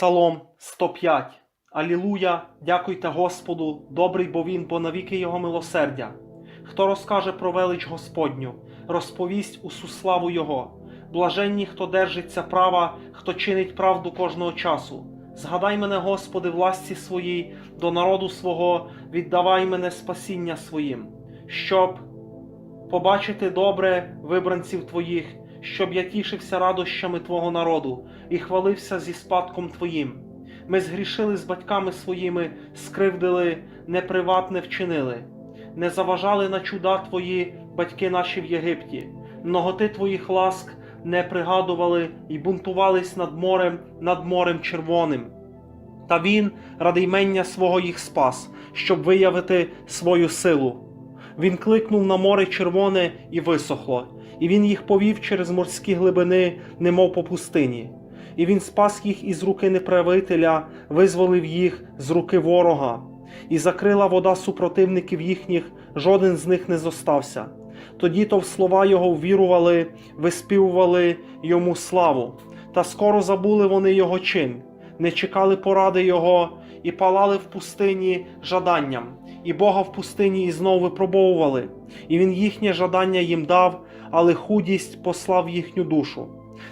Псалом 105. Алілуя, дякуйте Господу, добрий бо Він, бо навіки Його милосердя. Хто розкаже про велич Господню, розповість усу славу Його. Блаженні, хто держиться права, хто чинить правду кожного часу. Згадай мене, Господи, в ласці своїй, до народу свого, віддавай мене спасіння своїм, щоб побачити добре вибранців Твоїх, щоб я тішився радощами Твого народу і хвалився зі спадком Твоїм. Ми згрішили з батьками своїми, скривдили, неприватне вчинили, не заважали на чуда Твої батьки наші в Єгипті, многоти Твоїх ласк не пригадували і бунтувались над морем, над морем червоним. Та він ради ймення свого їх спас, щоб виявити свою силу. Він кликнув на море червоне і висохло, і він їх повів через морські глибини, немов по пустині. І він спас їх із руки неправителя, визволив їх з руки ворога, і закрила вода супротивників їхніх, жоден з них не зостався. Тоді то в слова його ввірували, виспівували йому славу, та скоро забули вони його чин, не чекали поради його і палали в пустині жаданням, і Бога в пустині і знов випробовували, і він їхнє жадання їм дав, але худість послав їхню душу.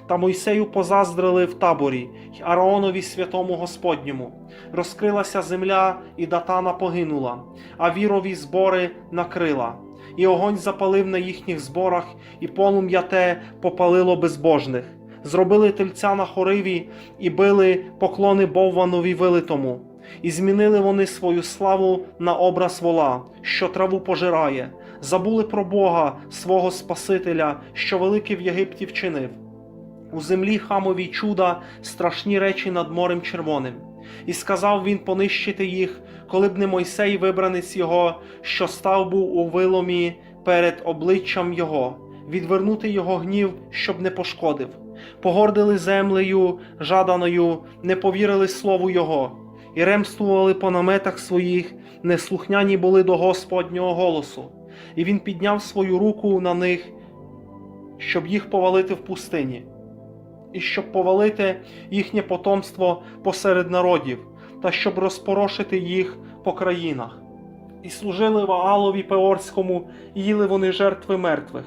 Та Мойсею позаздрили в таборі, й Араонові святому Господньому. Розкрилася земля, і датана погинула, а вірові збори накрила. І огонь запалив на їхніх зборах, і полум'я те попалило безбожних. Зробили тельця на хориві і били поклони Бовванові вилитому. І змінили вони свою славу на образ вола, що траву пожирає, забули про Бога, свого Спасителя, що великий в Єгипті вчинив. У землі хамові чуда, страшні речі над морем червоним. І сказав він понищити їх, коли б не Мойсей, вибранець його, що став був у виломі перед обличчям його, відвернути його гнів, щоб не пошкодив. Погордили землею жаданою, не повірили слову його, і ремствували по наметах своїх, неслухняні були до Господнього голосу. І він підняв свою руку на них, щоб їх повалити в пустині і щоб повалити їхнє потомство посеред народів, та щоб розпорошити їх по країнах. І служили Ваалові Пеорському, і їли вони жертви мертвих,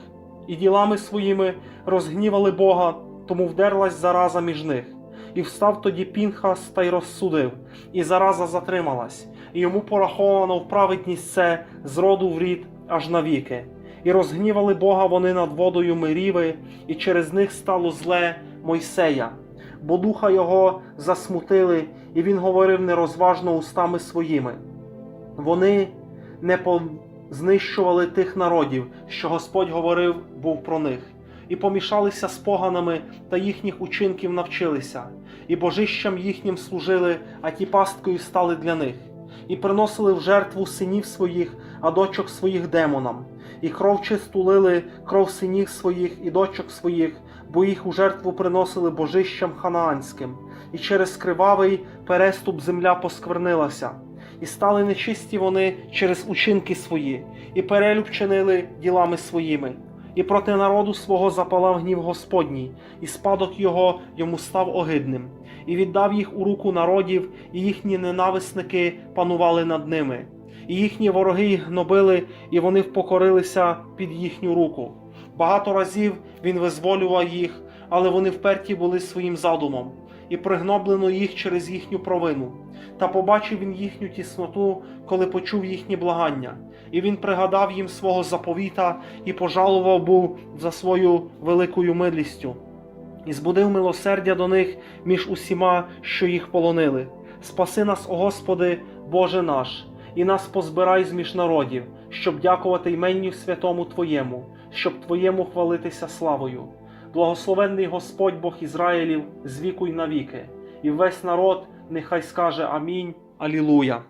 і ділами своїми розгнівали Бога, тому вдерлась зараза між них. І встав тоді Пінхас та й розсудив, і зараза затрималась, і йому пораховано в праведність це з роду в рід аж навіки. І розгнівали Бога вони над водою Меріви, і через них стало зле Мойсея, бо духа його засмутили, і він говорив нерозважно устами своїми. Вони не знищували тих народів, що Господь говорив був про них, і помішалися з поганами та їхніх учинків навчилися, і божищам їхнім служили, а ті пасткою стали для них, і приносили в жертву синів своїх, а дочок своїх демонам, і кров чисту лили, кров синів своїх і дочок своїх, бо їх у жертву приносили божищам ханаанським, і через кривавий переступ земля посквернилася, і стали нечисті вони через учинки свої, і перелюб чинили ділами своїми. І проти народу свого запалав гнів Господній, і спадок його йому став огидним, і віддав їх у руку народів, і їхні ненависники панували над ними, і їхні вороги їх гнобили, і вони впокорилися під їхню руку. Багато разів він визволював їх, але вони вперті були своїм задумом, і пригноблено їх через їхню провину. Та побачив він їхню тісноту, коли почув їхні благання, і він пригадав їм свого заповіта і пожалував був за свою великою милістю, і збудив милосердя до них між усіма, що їх полонили. Спаси нас, о Господи, Боже наш, і нас позбирай з між народів, щоб дякувати іменню святому Твоєму, щоб Твоєму хвалитися славою. Благословенний Господь Бог Ізраїлів з віку й навіки, і весь народ нехай скаже Амінь. Алілуя.